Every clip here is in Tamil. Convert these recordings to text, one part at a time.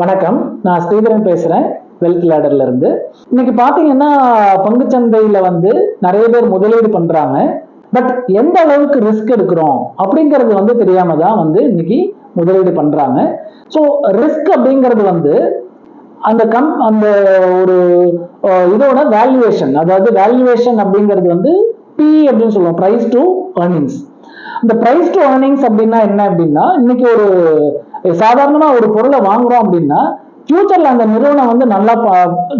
வணக்கம். நான் ஸ்ரீதரன் பேசுறேன். வெல்த் லேடர்ல இருந்து. இன்னைக்கு பாத்தீங்கன்னா பங்குச்சந்தையில வந்து நிறைய பேர் முதலீடு பண்றாங்க. பட் எந்த அளவுக்கு ரிஸ்க் எடுக்கிறோம் அப்படிங்கிறது வந்து தெரியாம தான் வந்து இன்னைக்கு முதலீடு பண்றாங்க. ஸோ ரிஸ்க் அப்படிங்கிறது வந்து அந்த கம் அந்த ஒரு இதோட வேல்யூவேஷன் அதாவது வேல்யூவேஷன் அப்படிங்கிறது வந்து அப்படின்னு சொல்லுவோம். ப்ரைஸ் டு ஏர்னிங்ஸ் இந்த ப்ரைஸ் டு ஏர்னிங்ஸ் அப்படின்னா என்ன அப்படின்னா இன்னைக்கு ஒரு சாதாரணமா ஒரு பொருளை வாங்குறோம் அப்படின்னா ஃபியூச்சர்ல அந்த நிறுவனம் வந்து நல்லா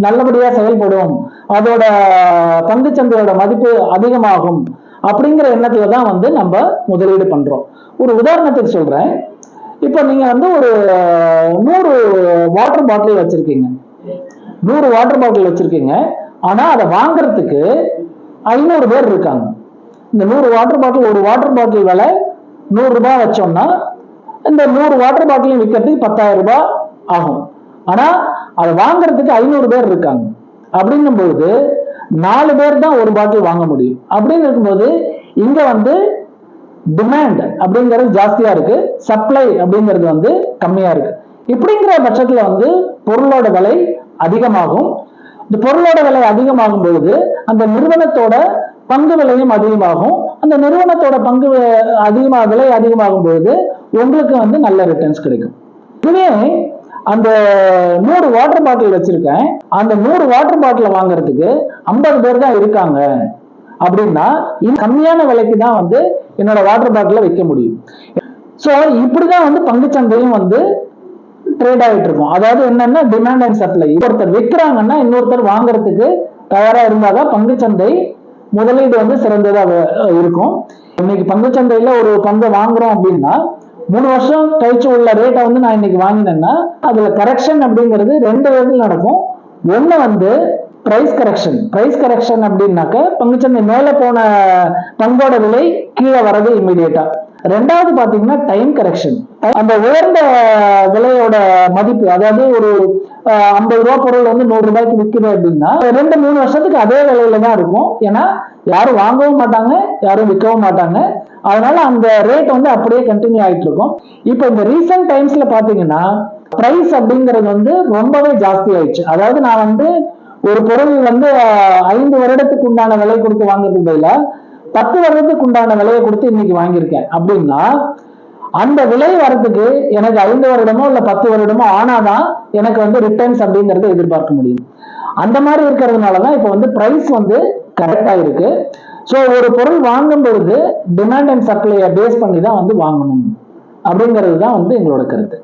நல்லபடியா செயல்படும். அதோட பங்குச்சந்தையோட மதிப்பு அதிகமாகும் அப்படிங்கிற எண்ணத்துல தான் வந்து நம்ம முதலீடு பண்றோம். ஒரு உதாரணத்துக்கு சொல்றேன். இப்போ நீங்க வந்து ஒரு நூறு வாட்டர் பாட்டில் வச்சிருக்கீங்க. நூறு வாட்டர் பாட்டில் வச்சிருக்கீங்க. ஆனா அதை வாங்குறதுக்கு ஐநூறு பேர் இருக்காங்க. இந்த நூறு வாட்டர் பாட்டில் ஒரு வாட்டர் பாட்டில் விலை நூறு ரூபாய் வச்சோம்னா இந்த நூறு வாட்டர் பாட்டிலையும் விற்கிறதுக்கு பத்தாயிரம் ரூபாய் ஆகும். ஆனா அதை வாங்குறதுக்கு ஐநூறு பேர் இருக்காங்க. அப்படின்னும் பொழுது நாலு பேர் தான் ஒரு பாட்டில் வாங்க முடியும். அப்படின்னு இருக்கும்போது இங்க வந்து டிமாண்ட் அப்படிங்கிறது ஜாஸ்தியா இருக்கு. சப்ளை அப்படிங்கிறது வந்து கம்மியா இருக்கு. இப்படிங்கிற பட்சத்துல வந்து பொருளோட விலை அதிகமாகும். இந்த பொருளோட விலை அதிகமாகும் பொழுது அந்த நிறுவனத்தோட பங்கு விலையும் அதிகமாகும். அந்த நிறுவனத்தோட பங்கு அதிகமாக விலை அதிகமாகும் பொழுது உங்களுக்கு வந்து நல்ல ரிட்டர்ன்ஸ் கிடைக்கும். இதுவே அந்த நூறு வாட்டர் பாட்டில் வச்சிருக்கேன். அந்த நூறு வாட்டர் பாட்டில் வாங்குறதுக்கு ஐம்பது பேர் தான் இருக்காங்க. அப்படின்னா இது கம்மியான விலைக்கு தான் வந்து என்னோட வாட்டர் பாட்டில விற்க முடியும். ஸோ இப்படிதான் வந்து பங்குச்சந்தையும் வந்து ட்ரேட் ஆகிட்டு இருக்கும். அதாவது என்னன்னா டிமாண்ட் அண்ட் சப்ளை ஒருத்தர் விற்கிறாங்கன்னா இன்னொருத்தர் வாங்குறதுக்கு தயாரா இருந்தாதான் பங்குச்சந்தை முதலீடு வந்து சிறந்ததாக இருக்கும். இன்னைக்கு பங்குச்சந்தையில ஒரு பங்கை வாங்குறோம் அப்படின்னா மூணு வருஷம் கழிச்சு உள்ள ரேட்டை வந்து நான் இன்னைக்கு வாங்கினேன்னா அதுல கரெக்ஷன் அப்படிங்கிறது ரெண்டு விதத்தில் நடக்கும். ஒண்ணு வந்து பிரைஸ் கரெக்ஷன் பிரைஸ் கரெக்ஷன் அப்படின்னாக்க பங்குச்சந்தை மேல போன பங்கோட விலை கீழே வர்றது இம்மிடியேட்டா ரெண்டாவது பாத்தீங்கன்னா டைம் கரெக்ஷன் அந்த உயர்ந்த விலையோட மதிப்பு அதாவது ஒரு ஐம்பது ரூபா பொருள் வந்து நூறு ரூபாய்க்கு விற்குது அப்படின்னா ரெண்டு மூணு வருஷத்துக்கு அதே விலையில தான் இருக்கும். ஏன்னா யாரும் வாங்கவும் மாட்டாங்க யாரும் விற்கவும் மாட்டாங்க. அதனால அந்த ரேட் வந்து அப்படியே கண்டினியூ ஆகிட்டு இருக்கும். இப்போ இந்த ரீசெண்ட் டைம்ஸ்ல பாத்தீங்கன்னா பிரைஸ் அப்படிங்கிறது வந்து ரொம்பவே ஜாஸ்தி ஆயிடுச்சு. அதாவது நான் வந்து ஒரு பொருள் வந்து ஐந்து வருடத்துக்கு உண்டான விலை கொடுத்து வாங்குறதுக்கு பதிலாக பத்து வருடத்துக்கு உண்டான விலையை கொடுத்து இன்னைக்கு வாங்கியிருக்கேன். அப்படின்னா அந்த விலை வர்றதுக்கு எனக்கு ஐந்து வருடமோ இல்ல பத்து வருடமோ ஆனாதான் எனக்கு வந்து ரிட்டர்ன்ஸ் அப்படிங்கறத எதிர்பார்க்க முடியும். அந்த மாதிரி இருக்கிறதுனால தான் இப்போ வந்து பிரைஸ் வந்து கரெக்டா இருக்கு. ஸோ ஒரு பொருள் வாங்கும் பொழுது டிமாண்ட் அண்ட் சப்ளையை பேஸ் பண்ணி தான் வந்து வாங்கணும். அப்படிங்கிறது தான் வந்து எங்களோட கருத்து.